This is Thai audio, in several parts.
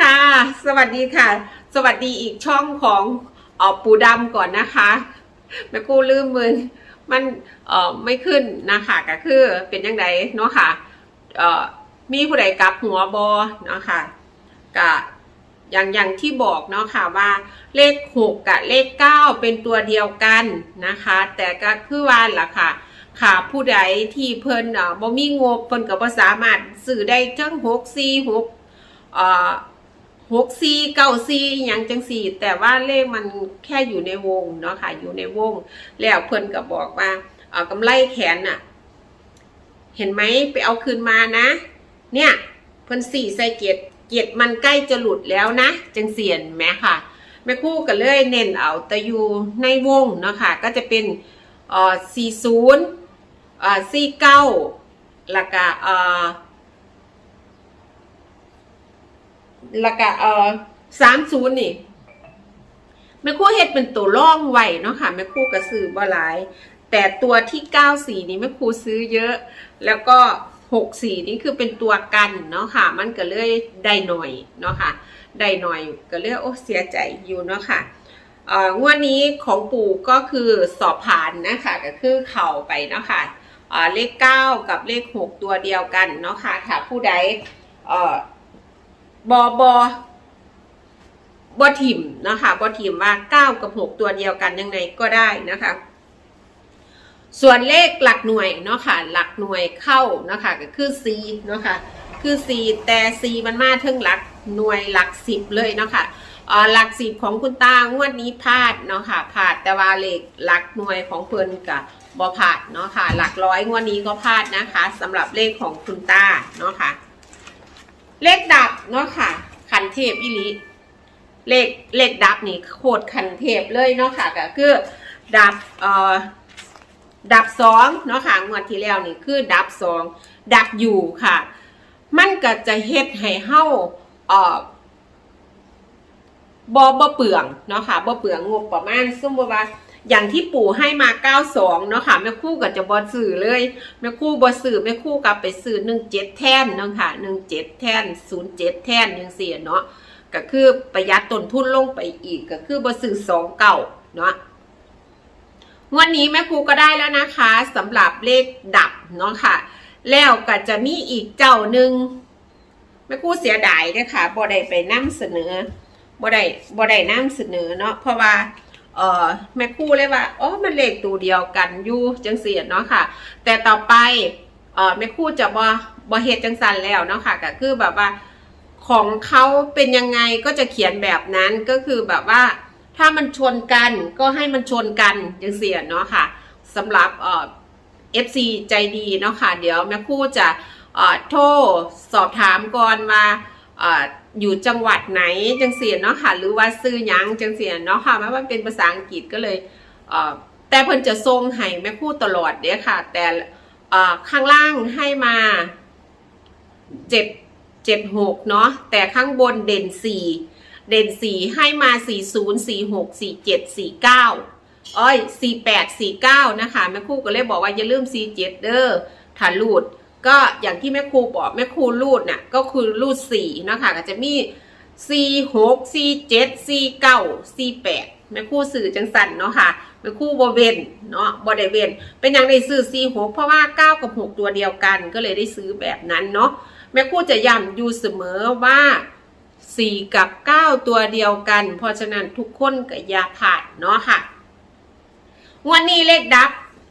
ค่ะ สวัสดีค่ะ สวัสดีอีกช่องของออปูดำก่อนนะคะแม่กู้ลืมมือมันเออไม่ขึ้นนะคะก็คือเป็นยังไงเนาะค่ะเออมีผู้ใดกลับหัวบอเนาะค่ะกะอย่างอย่างที่บอกเนาะค่ะว่าเลขหกกับเลขเก้าเป็นตัวเดียวกันนะคะ แต่ก็คือว่าล่ะค่ะ ค่ะผู้ใดที่เพิ่นเอ่อบ่มีงบเพิ่นก็บ่สามารถซื้อได้ทั้ง6 4 6เอ่อ6 4 9 4หยังจังสี่ แต่ว่าเลขมันแค่อยู่ในวงเนาะค่ะอยู่ในวง แล้วเพิ่นก็บอกว่าเอ่อกำไรแขนน่ะ เห็นไหมไปเอาคืนมานะ เนี่ยเพิ่นสี่ใส่เกียรติเกียรติมันใกล้จะหลุดแล้วนะจังเสียนแหมค่ะแม่คู่ก็เลยเน้นเอาแต่อยู่ในวงเนาะค่ะก็จะเป็นเอ่อ40 อ่าสี่เก้าแล้วก็เอ่อแล้วก็เอ่อสามศูนย์นี่แม่คู่เฮ็ดเป็นตัวร่องไหวเนาะค่ะแม่คู่ก็ซื้อบ่หลาย แต่ตัวที่เก้าสี่นี่แม่ครู่ซื้อเยอะ แล้วก็หกสี่นี่คือเป็นตัวกันเนาะค่ะ มันก็เลยได้หน่อยเนาะค่ะได้หน่อยก็เลยโอ้เสียใจอยู่เนาะค่ะเอ่องวดนี้ของปู่ก็คือสอบผ่านนะคะก็คือเข่าไปเนาะค่ะเอ่อ เลขเก้ากับเลขหกตัวเดียวกันเนาะค่ะค่ะผู้ใดบอบอบอถิมเนาะคะบอถิมว่าเก้ากับหกตัวเดียวกันยังไงก็ได้นะคะ ส่วนเลขหลักหน่วยเนาะค่ะหลักหน่วยเข้าเนาะค่ะก็คือ C เนาะค่ะคือ C แต่ C มันมาถึงหลักหน่วยหลักสิบเลยเนาะค่ะเอ่อหลักสิบของคุณตางวดนี้พลาดเนาะค่ะพลาดแต่ว่าเลขหลักหน่วยของเพิ่นกับ พลาดเนาะค่ะ หลักร้อยงวดนี้ก็พลาดนะคะสำหรับเลขของคุณตาเนาะค่ะ เลขดับเนาะค่ะ คันเทพอิลิเลขเลขดับนี่โคตรคันเทพเลยเนาะค่ะก็คือดับเอ่อดับสองเนาะค่ะงวดที่แล้วนี่คือดับสองดับอยู่ค่ะ มันก็จะเฮ็ดให้เฮาเอ่อบ่บ่เปลืองเนาะค่ะบ่เปลืองงบประมาณสมมติว่า อย่างที่ปู่ให้มา92เนาะค่ะแม่คู่ก็จะบ่ซื้อเลยแม่คู่บ่ซื้อแม่คู่กลับไปซื้อ17แท่นเนาะค่ะ17แท่น07แท่นจังซี่เนาะก็คือประหยัดต้นทุนลงไปอีกก็คือบ่ซื้อ2เก่าเนาะวันนี้แม่ครูก็ได้แล้วนะคะสำหรับเลขดับเนาะค่ะ แล้วก็จะมีอีกเจ้าหนึ่งแม่ครูเสียดายเด้อค่ะบ่ได้ไปนํเสนอบ่ได้บ่ได้นำเสนอเนาะเพราะว่า เอ่อแม่คู่เลยว่าอ๋อมันเลขตัวเดียวกันอยู่จังเสียเนาะค่ะ แต่ต่อไปเอ่อแม่คู่จะบ่บ่เฮ็ดจังสันแล้วเนาะค่ะก็คือแบบว่าของเขาเป็นยังไงก็จะเขียนแบบนั้นก็คือแบบว่า ถ้ามันชนกันก็ให้มันชนกันจังเสียเนาะค่ะสำหรับเอ่อ FC ใจดีเนาะค่ะ เดี๋ยวแม่คู่จะโทรสอบถามก่อนว่า อยู่จังหวัดไหนจังเสียเนาะค่ะ หรือว่าซื้อยังจังเสียเนาะค่ะไม่ว่าเป็นภาษาอังกฤษก็เลยเอ่อแต่เพิ่นจะทรงให้แม่คู่ตลอดเด้ค่ะ แต่เอ่อข้างล่างให้มาเจ็ดเจ็ดหกเนาะแต่ข้างบนเด่นสี่เด่นสี่ให้มาสี่ศูนย์สี่หกสี่เจ็ดสี่เก้าอ้อยสี่แปดสี่เก้านะคะแม่คู่ก็เลยบอกว่าอย่าลืมสี่เจ็ดเด้อถ้าลูด ก็อย่างที่แม่ครูบอกแม่ครูรูดน่ะก็คือรูดสี่เนาะคะก็จะมีสี่หกสี่เจ็ดสี่เก้าสี่แปดแม่ครูสื่อจังสันเนาะค่ะแม่ครูบเวนเนาะบอได้เวนเป็นอย่างได้ซื้อสี่หกเพราะว่าเก้ากับหกตัวเดียวกันก็เลยได้ซื้อแบบนั้นเนาะแม่ครูจะย้ำอยู่เสมอว่าสี่กับเก้าตัวเดียวกัน เพราะฉะนั้นทุกคนก็อย่าผ่านเนาะค่ะวันนี้เลขดับ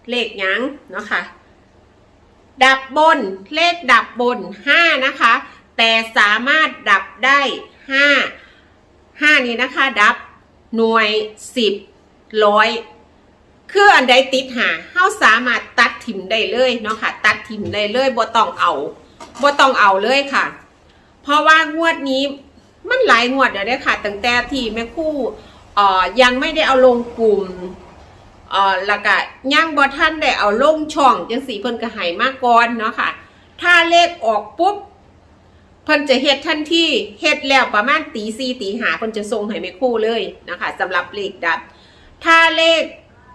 เลขยังเนาะค่ะ ดับบนเลขดับบนห้านะคะ แต่สามารถดับได้ห้าห้านี้นะคะ ดับหน่วยสิบร้อยคืออันใดติดหาเฮาสามารถตัดถิ่มได้เลยเนาะค่ะ ตัดถิ่มได้เลยบ่ต้องเอาบ่ต้องเอาเลยค่ะ เพราะว่างวดนี้มันหลายงวดเดี๋ยวได้ค่ะตั้งแต่ที่แม่คู่เอ่อยังไม่ได้เอาลงกลุ่ม เอ่อแล้วก็ย่างบอท่านได้เอาลงช่องจังสีเพิ่นก็ให้มาก่อนเนาะค่ะ ถ้าเลขออกปุ๊บเพิ่นจะเฮ็ดทันทีเฮ็ดแล้วประมาณตีสี่ตีหาเพิ่นจะส่งให้แม่ครู่เลยนะคะสำหรับเลขดับ ถ้าเลข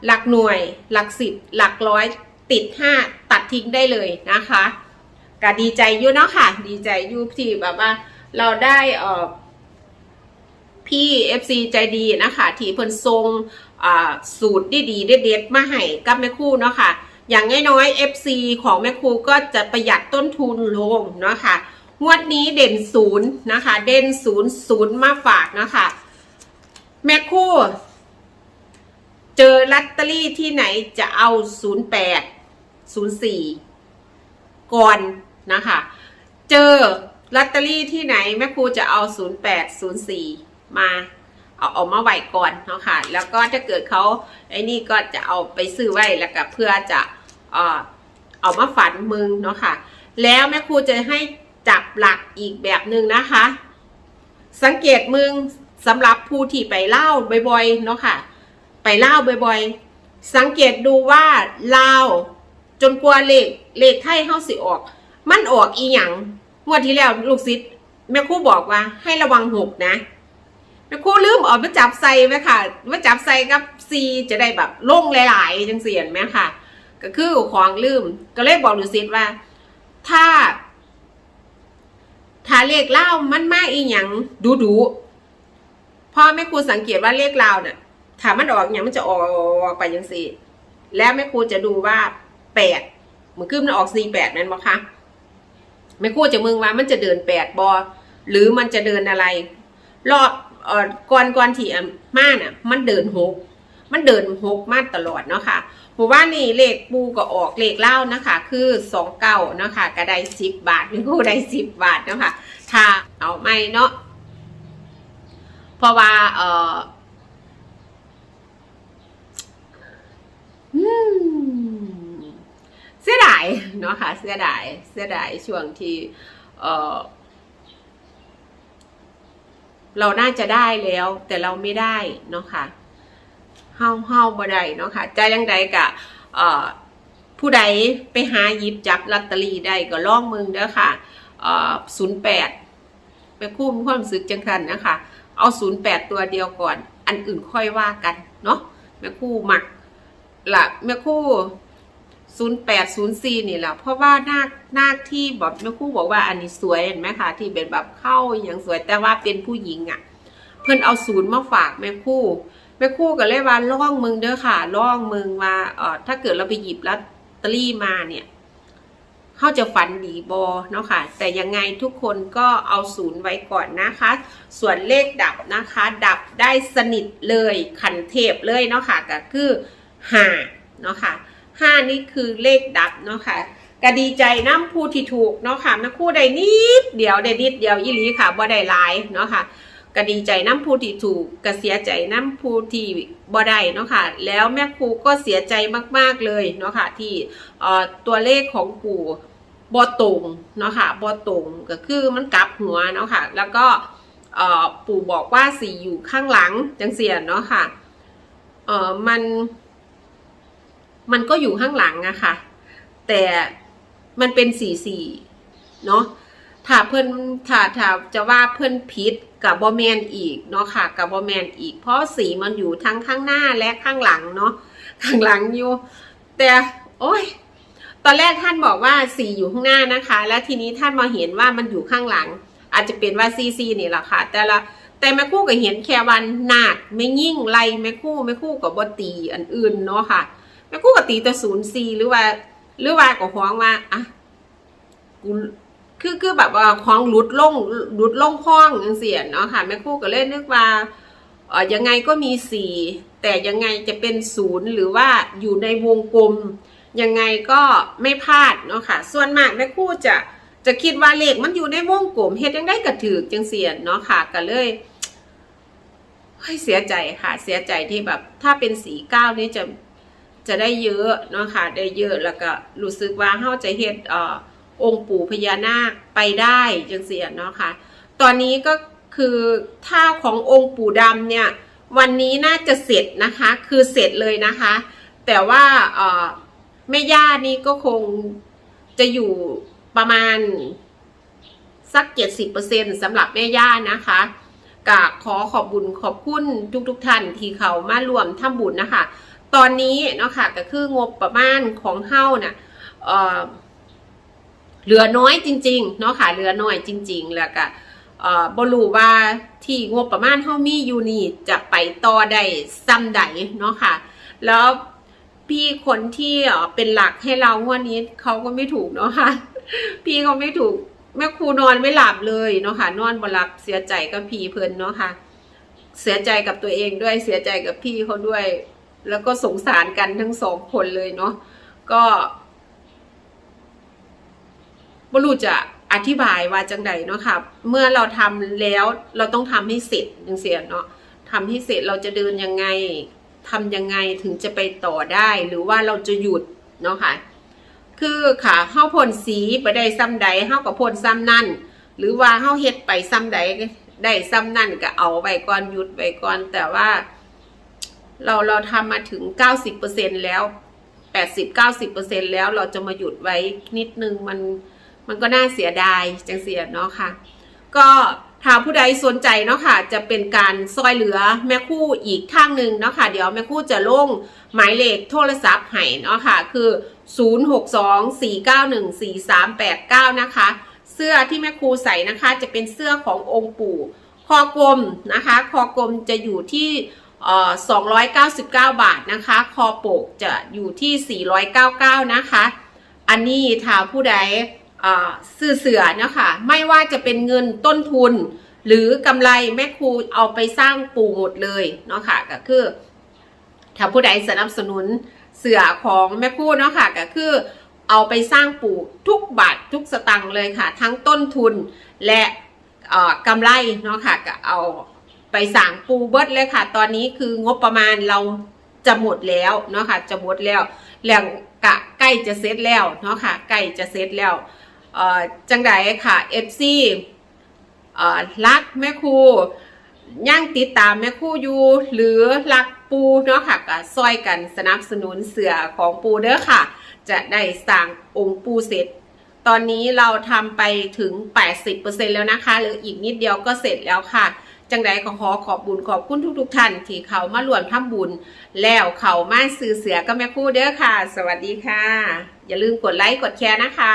หลักหน่วย หลักสิบหลักร้อยติดห้าตัดทิ้งได้เลยนะคะก็ดีใจอยู่เนาะค่ะ ดีใจอยู่ที่แบบว่าเราได้เอ่อ พี่ FC ใจดีนะคะที่เพิ่นทรงสูตรดีๆเด็ดๆมาให้กับแม่คู่เนาะค่ะอย่างน้อยๆ FC ของแม่ครูก็จะประหยัดต้นทุนลงเนาะค่ะงวดนี้เด่นศูนย์นะคะ เด่นศูนย์ศูนย์มาฝากนะคะแม่ครูเจอลัตเตอรี่ที่ไหนจะเอาศูนย์แปดศูนย์สี่ก่อนนะคะ เจอลอตเตอรี่ที่ไหนแม่ครูจะเอา08 04 มาเอาเออกมาไว้ก่อนเนาะค่ะ แล้วก็ถ้าเกิดเขาไอ้นี่ก็จะเอาไปซื้อไว้แล้วก็เพื่อจะเออเอามาฝันมึงเนาะค่ะ แล้วแม่ครูจะให้จับหลักอีกแบบหนึ่งนะคะ สังเกตมึงสำหรับผู้ที่ไปเล่าบ่อยๆเนาะค่ะ ไปเล่าบ่อยๆ สังเกตดูว่าเล่าจนกว่าเลขเลขไทยเฮาสิออก มันออกอีหยังงวดที่แล้วลูกศิษย์แม่ครูบอกว่าให้ระวังหกนะ แม่ครูลืมเออกมาจับใส่ไหมค่ะมาจับใส่กับซีจะได้แบบโล่งหลาย ๆ จังเสียนไหมค่ะ ก็คือของลืม ก็เลยบอกลูกศิษย์ว่า ถ้า ถ้าเลขเล่ามันมาอีหยังดูดูๆพอแม่ครูสังเกตว่าเลขเล่าเนี่ยถ้ามันออกอย่างมันจะออกไปยังสี่ แล้วแม่ครูจะดูว่าแปดมันคืมันออกสี่แปดนั่นบอคะแม่ครูจะมึงว่ามันจะเดินแปดบอหรือมันจะเดินอะไร รอบ เอ่อก่อนก่อนที่อะมาน่ะ มันเดินหก มันเดินหกมาตลอดเนาะค่ะหมู่บ้านนี่เลขปูก็ออกเลขเล่านะคะ คือสองเก้าเนาะค่ะก็ได้สิบบาทแม่ครูได้สิบบาทเนาะค่ะถ้าเอาไม่เนาะเพราะว่าเออเสียดายเนาะค่ะเสียดายเสียดายช่วงที่เออ เราน่าจะได้แล้ว แต่เราไม่ได้เนาะค่ะเฮาเฮาบ่ได้เนาะค่ะใจยังใดกะผู้ใดไปหาหยิบจับลอตเตอรี่ได้ก็ลองมึงเด้อค่ะศูนย์แปดไปคู่มีความสึกจังคันนะคะ เอาศูนย์แปดตัวเดียวก่อน อันอื่นค่อยว่ากันเนาะแม่คู่หมักละแม่คู่ ศูนย์แปดศูนย์สี่นี่แหละเพราะว่านาหน้าที่แบบแม่คู่บอกว่าอันนี้สวยเห็นไหมคะที่เป็นแบบเข้าอย่างสวยแต่ว่าเป็นผู้หญิงอะ่ะ เพื่อนเอาศูนย์มาฝากแม่คู่แม่คู่ก็เลยว่าล่องมึงเด้อค่ะล่องมึงว่าเออถ้าเกิดเราไปหยิบลอตเตอรี่มาเนี่ยเขาจะฝันดีบอเนาะค่ะ แต่ยังไงทุกคนก็เอาศูนย์ไว้ก่อนนะคะ ส่วนเลขดับนะคะ ดับได้สนิทเลยขันเทพเลยเนาะค่ะก็คือห้าเนาะค่ะ ห้านี่คือเลขดับเนาะค่ะก็ดีใจน้ำผู้ที่ถูกเนาะค่ะแม่ครู่ได้นิดเดียวได้นิดเดียวอีหลีค่ะบ่ได้หลายเนาะค่ะก็ดีใจน้ำผู้ที่ถูกก็เสียใจน้ำผู้ที่บ่ได้เนาะค่ะ แล้วแม่ครูก็เสียใจมากๆเลยเนาะค่ะที่เอ่อตัวเลขของปู่บ่ตรงเนาะค่ะบ่ตรงก็คือมันกลับหัวเนาะค่ะ แล้วก็เอ่อปู่บอกว่าสีอยู่ข้างหลังจังเสียนเนาะค่ะเอ่อมัน มันก็อยู่ข้างหลังอะค่ะ แต่มันเป็นสี่สี่เนาะถ้าเพื่อนถ้าถ้าจะว่าเพื่อนพิษกับบอแมนอีกเนาะค่ะกับบอแมนอีก เพราะสีมันอยู่ทั้งข้างหน้าและข้างหลังเนาะข้างหลังอยู่ แต่โอ้ยตอนแรกท่านบอกว่าสีอยู่ข้างหน้านะคะ แล้วทีนี้ท่านมาเห็นว่ามันอยู่ข้างหลัง อาจจะเป็นว่าซีซีนี่แหละค่ะ แต่ละแต่แม่คู่ก็เห็นแค่วันนาดไม่ยิ่งไรแม่คู่แม่คู่กับบอตีอันอื่นเนาะค่ะ แม่กูก็ตีแต่ศูนย์สี่หรือว่า หรือว่าก็ฮ้องว่าอะกูคือคือแบบว่าของหลุดลงหลุดลงคล้องจังเสียเนาะค่ะแม่คู่ก็เลยนึกว่าเออยังไงก็มีสี่แต่ยังไงจะเป็นศูนย์หรือว่าอยู่ในวงกลม ยังไงก็ไม่พลาดเนาะค่ะ ส่วนมากแม่คู่จะจะคิดว่าเลขมันอยู่ในวงกลมเฮ็ดยังได้กระถือจังเสียเนาะค่ะก็เลยเฮ้ยเสียใจค่ะ เสียใจที่แบบ ถ้าเป็นสีเก้านี่จะ จะได้เยอะเนาะค่ะได้เยอะแล้วก็รู้สึกว่าเฮาจะเฮ็ดอองค์ปู่พญานาคไปได้จังเสียเนาะค่ะ ตอนนี้ก็คือท่าขององค์ปู่ดำเนี่ยวันนี้น่าจะเสร็จนะคะคือเสร็จเลยนะคะ แต่ว่าแม่ย่านี่ก็คงจะอยู่ประมาณสัก 70%สำหรับแม่ย่านะคะกะขอขอบบุญขอบคุณทุกๆทท่านที่เขามารวมทำบุญนะคะ ตอนนี้เนาะค่ะก็คืองบประมาณของเฮ้าน่ะเอ่อเหลือน้อยจริงๆเนาะค่ะเหลือน้อยจริง ๆ แล้วก็บรู้ว่าที่งบประมาณเฮามีอยู่นี่จะไปต่อได้ซ้ำใดเนาะค่ะ แล้วพี่คนที่เป็นหลักให้เรางวดนี้เขาก็ไม่ถูกเนาะค่ะ พี่เขาไม่ถูกแม่ครูนอนไม่หลับเลยเนาะค่ะ นอนบ่หลับเสียใจกับพี่เพิ่นเนาะค่ะ เสียใจกับตัวเองด้วยเสียใจกับพี่เขาด้วย แล้วก็สงสารกันทั้งสองคนเลยเนาะก็บรู้จะอธิบายว่าจังใดเนาะค่ะเมื่อเราทำแล้วเราต้องทำให้เสร็จจังเสียเนาะทำให้เสร็จเราจะเดินยังไงทำยังไงถึงจะไปต่อได้ หรือว่าเราจะหยุดเนาะค่ะคือค่ะเฮาพ่นสีไปได้ซ้ำใดเฮากับพ่นซ้ำนั่น หรือว่าเฮาเฮ็ดไปซ้ำใดได้ซ้ำนั่นก็เอาไว้ก่อนหยุดไว้ก่อนแต่ว่า เราเราทำมาถึง 90%แล้ว 80-90%แล้วเราจะมาหยุดไว้นิดนึงมันมันก็น่าเสียดายจังเสียเนาะค่ะ ก็ถ้าผู้ใดสนใจเนาะค่ะจะเป็นการซอยเหลือแม่คู่อีกทางหนึ่งเนาะค่ะเดี๋ยวแม่คู่จะลงหมายเลขโทรศัพท์ให้เนาะค่ะคือ 0624914389 นะคะ เสื้อที่แม่ครูใส่นะคะจะเป็นเสื้อขององค์ปู่คอกลมนะคะ คอกลมจะอยู่ที่ 299 บาทนะคะ คอโปกจะอยู่ที่ 499 นะคะ อันนี้ถ้าผู้ใดเอ่อซื้อเสือนะค่ะไม่ว่าจะเป็นเงินต้นทุน หรือกำไรแม่ครูเอาไปสร้างปู่หมดเลยเนาะค่ะก็คือถ้าผู้ใดสนับสนุนเสือของแม่ครูเนาะค่ะก็คือเอาไปสร้างปู่ทุกบาททุกสตังค์เลยค่ะ ทั้งต้นทุนและกำไรเนาะค่ะก็เอา ไปสั่งปูเบิดเลยค่ะ ตอนนี้คืองบประมาณเราจะหมดแล้วเนาะค่ะจะหมดแล้วแล้วกะใกล้จะเสร็จแล้วเนาะค่ะใกล้จะเสร็จแล้วเอ่อจังไดค่ะ FC เอ่อรักแม่ครูย่างติดตามแม่ครูอยู่หรือรักปูเนาะค่ะก็ซอยกันสนับสนุนเสือของปูเด้อค่ะ จะได้สร้างองค์ปูเสร็จ ตอนนี้เราทำไปถึง 80%แล้วนะคะ หรืออีกนิดเดียวก็เสร็จแล้วค่ะ จังใดก็ขอขอบบุญขอบคุณทุกๆท่านที่เขามารวมทำบุญ แล้วเขามาซื้อเสือก็แม่คู่เด้อค่ะ สวัสดีค่ะ อย่าลืมกดไลค์กดแชร์นะคะ